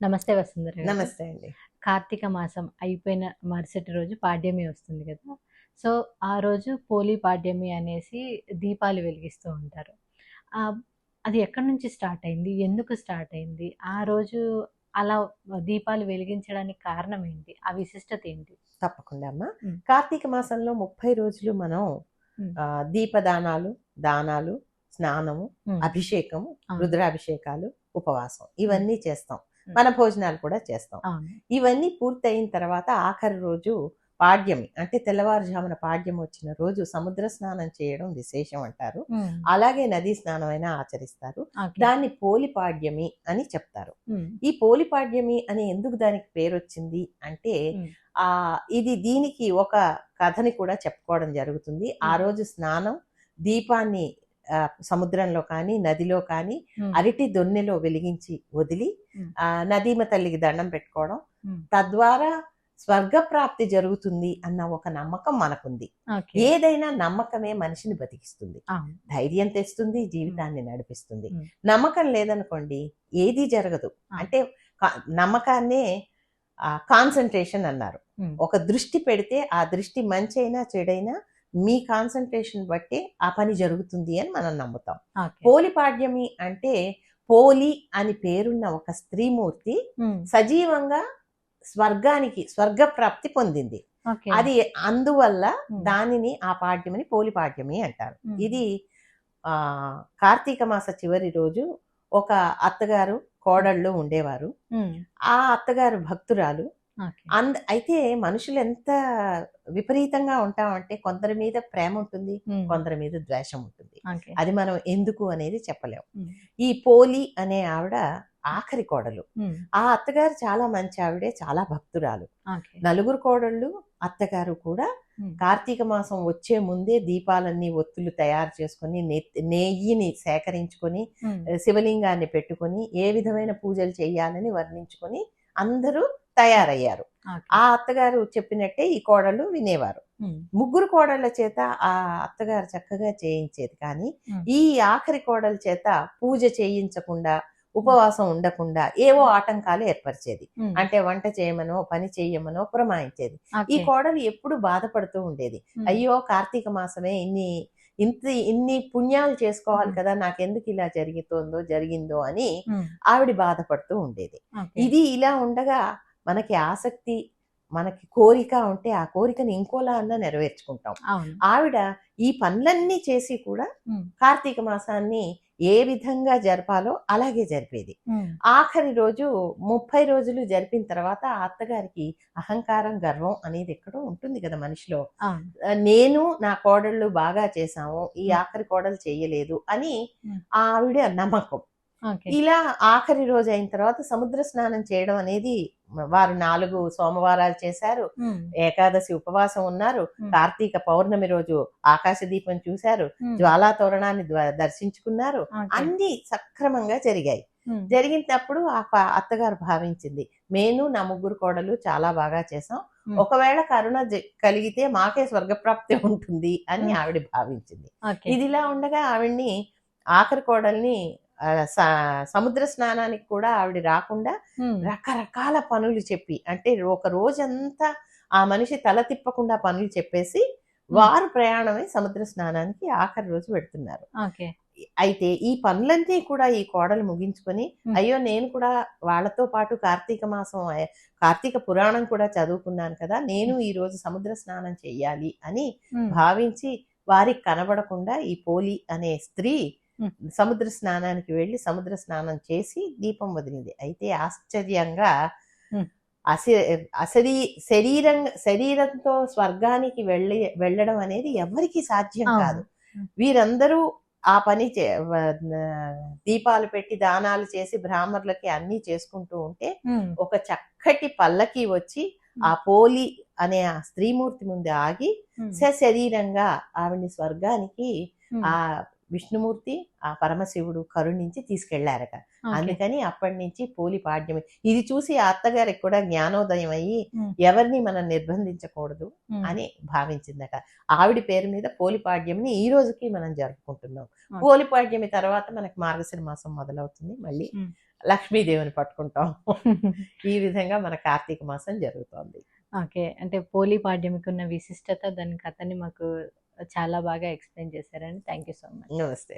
నమస్తే వసుంధర. నమస్తే అండి. కార్తీక మాసం అయిపోయిన మరుసటి రోజు పాడ్యమి వస్తుంది కదా. సో ఆ రోజు పోలి పాడ్యమి అనేసి దీపాలు వెలిగిస్తూ ఉంటారు. అది ఎక్కడి నుంచి స్టార్ట్ అయింది? ఎందుకు స్టార్ట్ అయింది? ఆ రోజు అలా దీపాలు వెలిగించడానికి కారణం ఏంటి? ఆ విశిష్టత ఏంటి? తప్పకుండా అమ్మా. కార్తీక మాసంలో ముప్పై రోజులు మనం దీపదానాలు దానాలు స్నానము అభిషేకము రుద్రాభిషేకాలు ఉపవాసం ఇవన్నీ చేస్తాం. మన భోజనాలు కూడా చేస్తాం. ఇవన్నీ పూర్తయిన తర్వాత ఆఖరి రోజు పాడ్యమి అంటే తెల్లవారుజామున పాడ్యం వచ్చిన రోజు సముద్ర స్నానం చేయడం విశేషం అంటారు. అలాగే నదీ స్నానం అయినా ఆచరిస్తారు. దాన్ని పోలిపాడ్యమి అని చెప్తారు. ఈ పోలిపాడ్యమి అని ఎందుకు దానికి పేరు వచ్చింది అంటే ఆ ఇది దీనికి ఒక కథని కూడా చెప్పుకోవడం జరుగుతుంది. ఆ. రోజు స్నానం దీపాన్ని సముద్రంలో కానీ నదిలో కానీ అరటి దొన్నెలో వెలిగించి వదిలి నదీమ తల్లికి దండం పెట్టుకోవడం. తద్వారా స్వర్గప్రాప్తి జరుగుతుంది అన్న ఒక నమ్మకం మనకుంది. ఏదైనా నమ్మకమే మనిషిని బతికిస్తుంది. ధైర్యం తెస్తుంది జీవితాన్ని నడిపిస్తుంది. మ్మ్. నమ్మకం లేదనుకోండి ఏది జరగదు. అంటే నమ్మకాన్నే కాన్సన్ట్రేషన్ అన్నారు. ఒక దృష్టి పెడితే ఆ దృష్టి మంచి అయినా చెడైనా మీ కాన్సన్ట్రేషన్ బట్టి ఆ పని జరుగుతుంది అని మనం నమ్ముతాం. పోలిపాడ్యమి అంటే పోలి అని పేరున్న ఒక స్త్రీమూర్తి సజీవంగా స్వర్గానికి స్వర్గప్రాప్తి పొందింది. ఓకే. అది అందువల్ల దానిని ఆ పాడ్యమని పోలిపాడ్యమి అంటారు. ఉమ్, ఇది ఆ కార్తీక మాస చివరి రోజు ఒక అత్తగారు కోడళ్ళు ఉండేవారు. ఆ అత్తగారు భక్తురాలు. అంద అయితే మనుషులు ఎంత విపరీతంగా ఉంటామంటే కొందరి మీద ప్రేమ ఉంటుంది కొందరి మీద ద్వేషం ఉంటుంది. అది మనం ఎందుకు అనేది చెప్పలేం. ఉమ్, ఈ పోలి అనే ఆవిడ ఆఖరి కోడలు. ఆ అత్తగారు చాలా మంచి ఆవిడే చాలా భక్తురాలు. నలుగురు కోడళ్ళు అత్తగారు కూడా కార్తీక మాసం వచ్చే ముందే దీపాలన్నీ ఒత్తులు తయారు చేసుకొని నెయ్యిని సేకరించుకొని శివలింగాన్ని పెట్టుకొని ఏ విధమైన పూజలు చేయాలని వర్ణించుకొని అందరూ తయారయ్యారు. ఆ అత్తగారు చెప్పినట్టే ఈ కోడళ్ళు వినేవారు. ముగ్గురు కోడళ్ళ చేత ఆ అత్తగారు చక్కగా చేయించేది. కానీ. ఈ ఆఖరి కోడల చేత పూజ చేయించకుండా ఉపవాసం ఉండకుండా ఏవో ఆటంకాలు ఏర్పరిచేది. అంటే వంట చేయమనో పని చేయమనో పురమాయించేది. ఈ. కోడలు ఎప్పుడు బాధపడుతూ ఉండేది. అయ్యో కార్తీక మాసమే ఇన్ని ఇంత ఇన్ని పుణ్యాలు చేసుకోవాలి. కదా నాకెందుకు ఇలా జరుగుతోందో జరిగిందో అని ఆవిడ బాధపడుతూ ఉండేది. ఇది ఇలా ఉండగా మనకి ఆసక్తి మనకి కోరిక ఉంటే ఆ కోరికని ఇంకోలా అన్నా నెరవేర్చుకుంటాం. ఆవిడ ఈ పనులన్నీ చేసి కూడా కార్తీక మాసాన్ని ఏ విధంగా జరపాలో అలాగే జరిపేది. ఆఖరి రోజు ముప్పై రోజులు జరిపిన తర్వాత అత్తగారికి అహంకారం గర్వం అనేది ఎక్కడో ఉంటుంది కదా మనిషిలో. నేను నా కోడళ్ళు బాగా చేశాము ఈ. ఆఖరి కోడలు చేయలేదు అని. ఆవిడ నమ్మకం. ఇలా ఆఖరి రోజు అయిన తర్వాత సముద్ర స్నానం చేయడం అనేది వారు నాలుగు సోమవారాలు చేశారు. ఏకాదశి ఉపవాసం ఉన్నారు. కార్తీక పౌర్ణమి రోజు ఆకాశ దీపం చూశారు. జ్వాలా తోరణాన్ని దర్శించుకున్నారు. అన్ని సక్రమంగా జరిగాయి. జరిగినప్పుడు ఆ అత్తగారు భావించింది నేను నా ముగ్గురు కోడలు చాలా బాగా చేసాం. ఒకవేళ కరుణ కలిగితే మాకే స్వర్గప్రాప్తి ఉంటుంది అని. ఆవిడ భావించింది. ఇదిలా ఉండగా ఆవిడ్ని ఆఖరి కోడల్ని సముద్ర స్నానానికి కూడా ఆవిడ రాకుండా రకరకాల పనులు చెప్పి అంటే ఒక రోజంతా ఆ మనిషి తల తిప్పకుండా పనులు చెప్పేసి వారు ప్రయాణమై సముద్ర స్నానానికి ఆఖరి రోజు పెడుతున్నారు. అయితే ఈ పనులన్నీ కూడా ఈ కోడలు ముగించుకొని. అయ్యో నేను కూడా వాళ్ళతో పాటు కార్తీక మాసం కార్తీక పురాణం కూడా చదువుకున్నాను కదా నేను ఈ రోజు సముద్ర స్నానం చెయ్యాలి అని భావించి వారికి కనబడకుండా ఈ పోలి అనే స్త్రీ. సముద్ర స్నానానికి వెళ్ళి సముద్ర స్నానం చేసి దీపం వదిలింది. అయితే ఆశ్చర్యంగా Hmm. అసి అసరీ శరీరం శరీరంతో స్వర్గానికి వెళ్ళి వెళ్ళడం అనేది ఎవరికి సాధ్యం. కాదు. వీరందరూ ఆ పని దీపాలు పెట్టి దానాలు చేసి బ్రాహ్మణులకి అన్ని చేసుకుంటూ ఉంటే ఒక చక్కటి పల్లకి వచ్చి ఆ పోలి అనే ఆ స్త్రీమూర్తి ముందు ఆగి సశరీరంగా ఆవిడ్ని స్వర్గానికి ఆ విష్ణుమూర్తి ఆ పరమశివుడు కరుణించి తీసుకెళ్ళారట. అందుకని అప్పటి నుంచి పోలి పాడ్యమి. ఇది చూసి ఆ అత్తగారికి కూడా జ్ఞానోదయం అయ్యి ఎవరిని మనం నిర్బంధించకూడదు అని భావించిందట. ఆవిడ పేరు మీద పోలిపాడ్యమిని ఈ రోజుకి మనం జరుపుకుంటున్నాం. పోలిపాడ్యమి తర్వాత మనకి మార్గశిర మాసం మొదలవుతుంది. మళ్ళీ. లక్ష్మీదేవిని పట్టుకుంటాం. ఈ విధంగా మన కార్తీక మాసం జరుగుతోంది. ఓకే. అంటే పోలీ పాడ్యమికి ఉన్న విశిష్టత దాని కథని మాకు చాలా బాగా ఎక్స్ప్లెయిన్ చేశారండి. Thank you so much. నమస్తే.